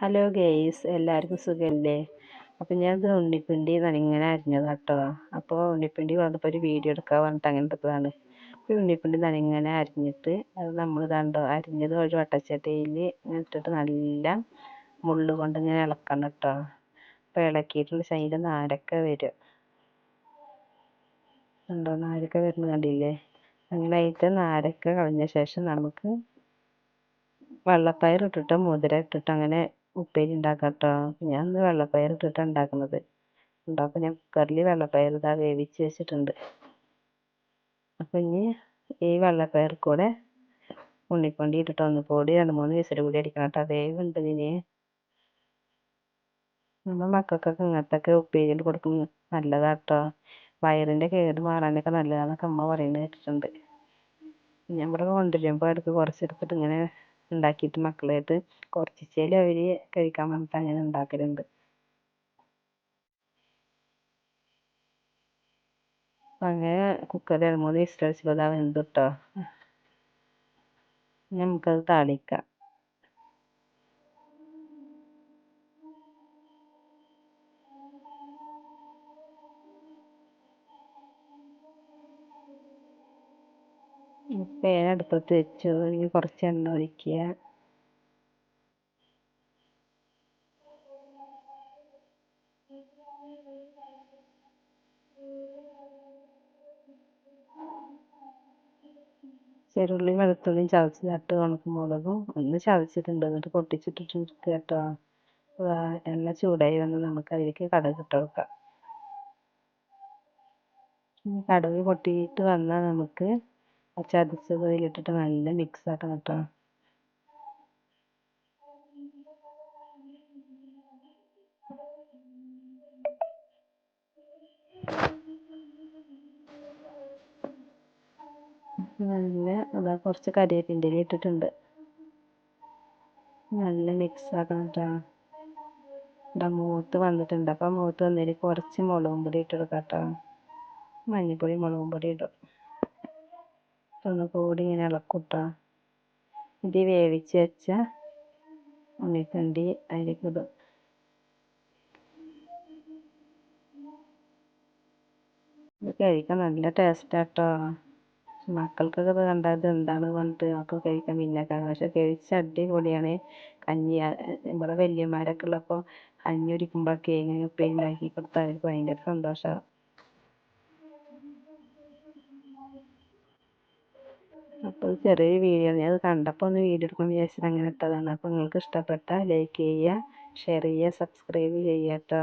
Hello guys എല്ലാവർക്കും സുഖമല്ലേ അപ്പം ഞാൻ ഇത് ഉണ്ണിപ്പിണ്ടി ഇങ്ങനെ അരിഞ്ഞത് കേട്ടോ അപ്പോൾ ഉണ്ണിപ്പിണ്ടി വന്നപ്പോൾ ഒരു വീഡിയോ എടുക്കാൻ പറഞ്ഞിട്ട് അങ്ങനെ എടുത്തതാണ്. അപ്പോൾ ഉണ്ണിപ്പിണ്ടി ഇങ്ങനെ അരിഞ്ഞിട്ട് അത് നമ്മൾ കണ്ടോ അരിഞ്ഞത് ഒരു വട്ടച്ചട്ടിയിൽ ഇട്ടിട്ട് നല്ല മുള്ളു കൊണ്ട് ഇങ്ങനെ ഇളക്കണം കേട്ടോ അപ്പോൾ ഇളക്കിയിട്ടുള്ള അതിന്റെ നാരൊക്കെ വരും. ഉണ്ടോ നാരൊക്കെ വരുന്നത് കണ്ടില്ലേ? അങ്ങനെ ആയിട്ട് നാരൊക്കെ കളഞ്ഞ ശേഷം നമുക്ക് വെള്ളപ്പയർ ഇട്ടിട്ട് മുതിര ഇട്ടിട്ട് അങ്ങനെ ഉപ്പേരി ഉണ്ടാക്കാം കേട്ടോ ഞാൻ ഇന്ന് വെള്ളപ്പയർ ഇട്ടിട്ടാണ് ഉണ്ടാക്കുന്നത്. അപ്പോൾ ഞാൻ കുക്കറിൽ വെള്ളപ്പയർ ഇതാ വേവിച്ച് വെച്ചിട്ടുണ്ട്. അപ്പോൾ ഇനി ഈ വെള്ളപ്പയർ കൂടെ ഉണ്ണിക്കൊണ്ടി ഇട്ടിട്ട് ഒന്ന് പൊടി രണ്ട് മൂന്ന് വിസിൽ കൂടി അടിക്കണം കേട്ടോ. വേവുണ്ട് ഇതിന് നമ്മൾ മക്കൾക്കൊക്കെ ഇങ്ങനത്തൊക്കെ ഉപ്പേരിയിൽ കൊടുക്കും. നല്ലതാട്ടോ. വയറിന്റെ കേട് മാറാനൊക്കെ നല്ലതാണെന്നൊക്കെ അമ്മ പറയുന്നത് കേട്ടിട്ടുണ്ട്. ഞാൻ ഇവിടെ കൊണ്ടുവരുമ്പോൾ അടുത്ത് കുറച്ചെടുത്തിട്ട് ഇങ്ങനെ ഉണ്ടാക്കിയിട്ട് മക്കളായിട്ട് കുറച്ചിച്ചേലും അവർ കഴിക്കാൻ വേണ്ടിയിട്ട് അങ്ങനെ ഉണ്ടാക്കലുണ്ട്. അങ്ങനെ കുക്കറിൽ മൂന്ന് വിസിൽ അടിച്ചപ്പോൾ അതാ വെന്ത് കേട്ടോ നമുക്കത് താളിക്കാം. പാൻ അടുപ്പത്ത് വെച്ചു. ഇനി കുറച്ച് എണ്ണ ഒഴിക്കുക. ചെറുള്ളിയും വെളുത്തുള്ളിയും ചതച്ചതായിട്ട് ഉണക്കമുളകും ഒന്ന് ചതച്ചിട്ടുണ്ട്. എന്നിട്ട് പൊട്ടിച്ചിട്ടിട്ട് കേട്ടോ. എണ്ണ ചൂടായി വന്ന് നമുക്ക് അതിലേക്ക് കടുക് ഇട്ട് കൊടുക്കാം. കടുക് പൊട്ടിയിട്ട് വന്നാൽ നമുക്ക് ചതച്ചത് അതിലിട്ടിട്ട് നല്ല മിക്സ് ആക്കണം കേട്ടോ. നല്ല അതാ കുറച്ച് കരിവേപ്പിന്റെ ഇട്ടിട്ടുണ്ട്. നല്ല മിക്സ് ആക്കണം കേട്ടോ. മൂത്ത് വന്നിട്ടുണ്ട്. അപ്പം മൂത്ത് വന്നതിൽ കുറച്ച് മുളകും പൊടി ഇട്ട് കൊടുക്കാം കേട്ടോ. മഞ്ഞൾപ്പൊടി മുളകും പൊടി ഇടും. ഒന്ന് കൂടി ഇങ്ങനെ ഇളക്കും കേട്ടോ ഇത് വേവിച്ച് വെച്ച ഉണ്ണിത്തണ്ടി അതിലേക്ക് ഇടും. ഇത് കഴിക്കാൻ നല്ല ടേസ്റ്റാട്ടോ മക്കൾക്കൊക്കെ ഇത് കണ്ടാൽ ഇത് എന്താണ് പറഞ്ഞിട്ട് ഒക്കെ കഴിക്കാൻ പിന്നാക്കാണ് പക്ഷെ കഴിച്ച അടിപൊളിയാണ്. കഞ്ഞി ഇവിടെ വലിയമാരൊക്കെ ഉള്ളപ്പോൾ കഞ്ഞി കുടിക്കുമ്പോഴൊക്കെ ഇങ്ങനെ ഉപ്പേരി ഉണ്ടാക്കി കൊടുത്താൽ അവർക്ക് ഭയങ്കര സന്തോഷമാണ് അപ്പോൾ ചെറിയ വീഡിയോ ഞാൻ അത് കണ്ടപ്പോൾ ഒന്ന് വീഡിയോ എടുക്കണം വിചാരിച്ചത് അങ്ങനെ ഇട്ടതാണ്. അപ്പോൾ നിങ്ങൾക്ക് ഇഷ്ടപ്പെട്ടാൽ ലൈക്ക് ചെയ്യുക ഷെയർ ചെയ്യുക സബ്സ്ക്രൈബ് ചെയ്യുക കേട്ടോ